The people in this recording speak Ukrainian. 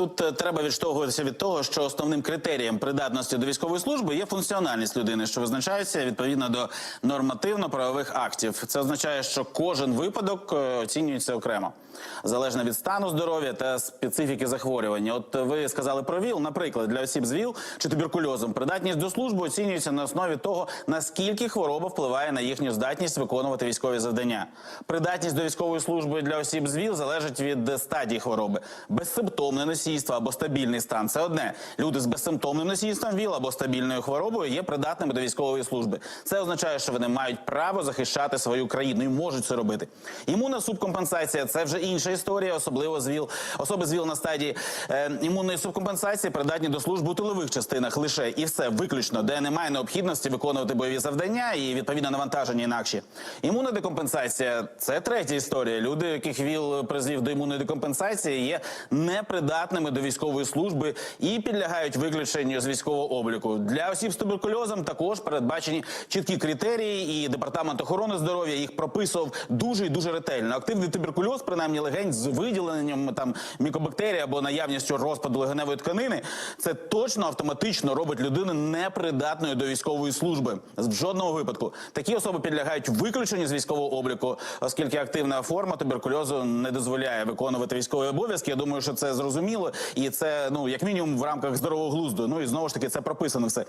тут е, треба відштовхуватися від того, що основним критерієм придатності до військової служби є функціональність людини, що визначається відповідно до нормативно-правових актів. Це означає, що кожен випадок е, оцінюється окремо, залежно від стану здоров'я та специфіки захворювання. От ви сказали про ВІЛ, наприклад, для осіб з ВІЛ чи туберкульозом придатність до служби оцінюється на основі того, наскільки хвороба впливає на їхню здатність виконувати військові завдання. Придатність до військової служби для осіб з ВІЛ залежить від стадії хвороби. Безсимптомне носійство або стабільний стан це одне. Люди з безсимптомним носійством ВІЛ або стабільною хворобою є придатними до військової служби. Це означає, що вони мають право захищати свою країну і можуть це робити. Імунна субкомпенсація це вже інша історія, особливо з ВІЛ. Особи з ВІЛ на стадії е, імунної субкомпенсації придатні до служби у тилових частинах лише і все виключно, де немає необхідності виконувати бойові завдання і відповідно навантаження інакші. Імунна декомпенсація це третя історія. Люди, яких ВІЛ призвів до імунної декомпенсації, є непридатними до військової служби і підлягають виключенню з військового обліку. Для осіб з туберкульозом також передбачені чіткі критерії, і департамент охорони здоров'я їх прописував дуже і дуже ретельно. Активний туберкульоз, принаймні легень з виділенням там мікобактерій або наявністю розпаду легеневої тканини, це точно автоматично робить людину непридатною до військової служби. В жодному випадку такі особи підлягають виключенню з військового обліку, оскільки активна форма туберкульозу не дозволяє виконувати військові обов'язки. Я думаю, що це зрозуміло, і це ну як мінімум в рамках здорового глузду. Ну і знову ж таки це прописано все.